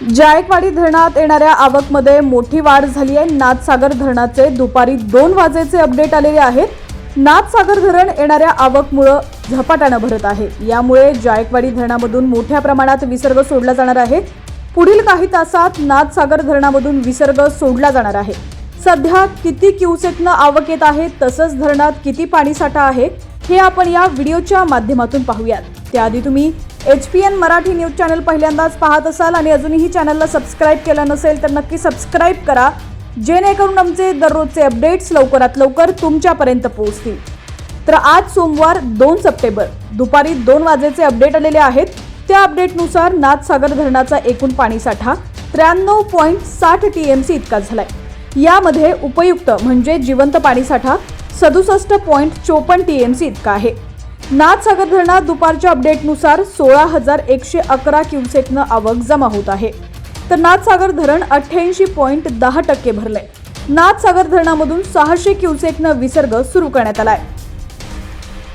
जायकवाडी धरणात येणाऱ्या आवकमध्ये मोठी वाढ झाली आहे. नाथसागर धरणाचे दुपारी दोन वाजेचे अपडेट आलेले आहेत. नाथसागर धरण येणाऱ्या आवकमुळं झपाट्यानं भरत आहे. यामुळे जायकवाडी धरणामधून मोठ्या प्रमाणात विसर्ग सोडला जाणार आहे. पुढील काही तासात नाथसागर धरणामधून विसर्ग सोडला जाणार आहे. सध्या किती क्युसेकनं आवक येत आहे तसंच धरणात किती पाणीसाठा आहे हे आपण या व्हिडिओच्या माध्यमातून पाहूयात. त्याआधी तुम्ही H P N Marathi news channel पहिल्यांदाच पाहत असाल आणि अजूनही चॅनलला सबस्क्राईब केलं नसेल तर नक्की सबस्क्राईब करा जेणेकरून आमचे दररोजचे अपडेट्स लवकरात लवकर तुमच्यापर्यंत पोहोचतील. तर आज सोमवार दोन सप्टेंबर दुपारी दोन वाजेचे अपडेट आलेले आहेत. त्या अपडेटनुसार नाथसागर धरणाचा एकूण पाणीसाठा त्र्याण्णव पॉईंट साठ टी एम सी इतका झालाय. यामध्ये उपयुक्त म्हणजे जिवंत पाणीसाठा सदुसष्ट पॉईंट चोपन्न टी एम सी इतका आहे. नाथसागर धरणात दुपारच्या अपडेटनुसार सोळा हजार एकशे अकरा क्युसेकनं आवक जमा होत आहे. तर नाथसागर धरण अठ्ठ्याऐंशी पॉईंट दहा टक्के भरलंय. नाथसागर धरणामधून सहाशे क्युसेकनं विसर्ग सुरू करण्यात आलाय.